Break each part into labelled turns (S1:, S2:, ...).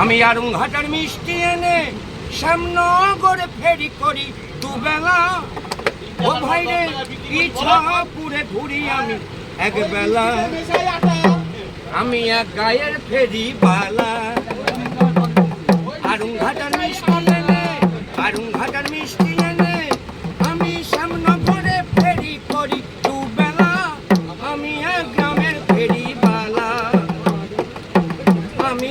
S1: আমি আর ঘাটার মিষ্টি এনে শ্যামনগরে ফেরি করি দুবেলা। ও ভাই রে ইচ্ছা পুরে ঘুরি আমি একবেলা। আমি এক গায়ের ফেরি বালা। আরুং ঘাটার মিষ্টি এনে, আরুং ঘাটার মিষ্টি এনে আমি শ্যামনগরে ফেরি করি দুবেলা। আমি এক গ্রামের ফেরি বালা। আমি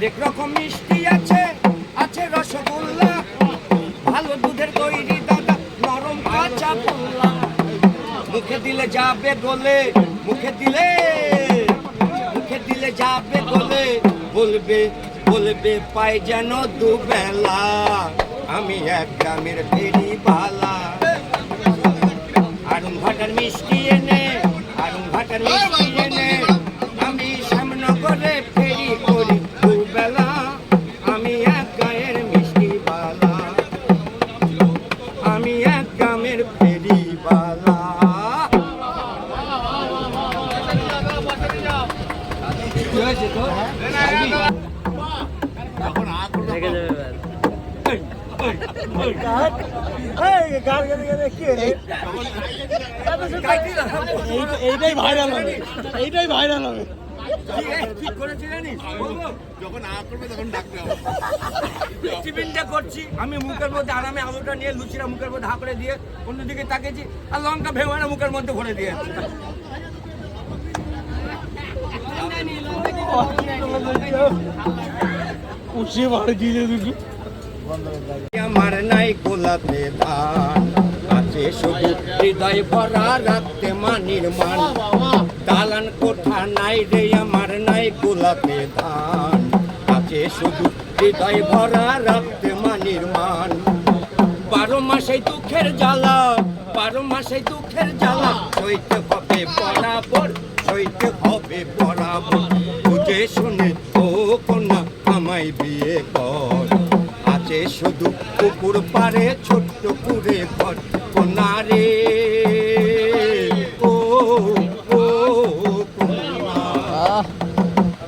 S1: হরেক রকম মিষ্টি আছে আছে রসগোল্লা। ভালো দুধের তৈরি দাদা, নরম কাঁচা গোল্লা। মুখে দিলে যাবে গলে, মুখে দিলে মুখে দিলে যাবে গলে। বলবে বলবে, পাই যেন দুবেলা। আমি এক গ্রামের ফেরি বালা আরুম ভাটার মিষ্টি এনে, আরুম ভাটার মিষ্টি এনে। গ্রামের ফেরি বালা।
S2: এইটাই ভাইরাল হবে। এইটাই ভাইরাল হবে।
S1: ঠিক করেছি জানিস?
S3: যখন আ করবে তখন ডাকতে হবে।
S1: টিফিনটা করছি। আমি মুখের মধ্যে আরামে আলুটা নিয়ে লুচিটা মুখের মধ্যে হা করে দিয়ে অন্যদিকে তাকিয়েছি আর লঙ্কা ভেঙে মুখের মধ্যে ভরে দিয়েছি
S2: উঠে বাড়ি দিয়ে দুটো
S1: আমার নাই গোলাপে ধান আছে শুধু হৃদয় ভরা রাখতে মানির মান দালান কোঠা নাই রে, আমার নাই গোলাপে ধান। আছে শুধু হৃদয় ভরা রাখতে মানির মান বারো মাসে দুঃখের জ্বালা, বারো মাসে দুঃখের জ্বালা। সইতে হবে বরাবর, সইতে হবে বরাবর। বুঝে শুনে ও কন্যা আমায় বিয়ে কর। আছে শুধু পুকুর পারে ছোট্ট কুড়ে ঘর। কন্যা রে ও ও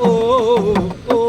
S1: ও ও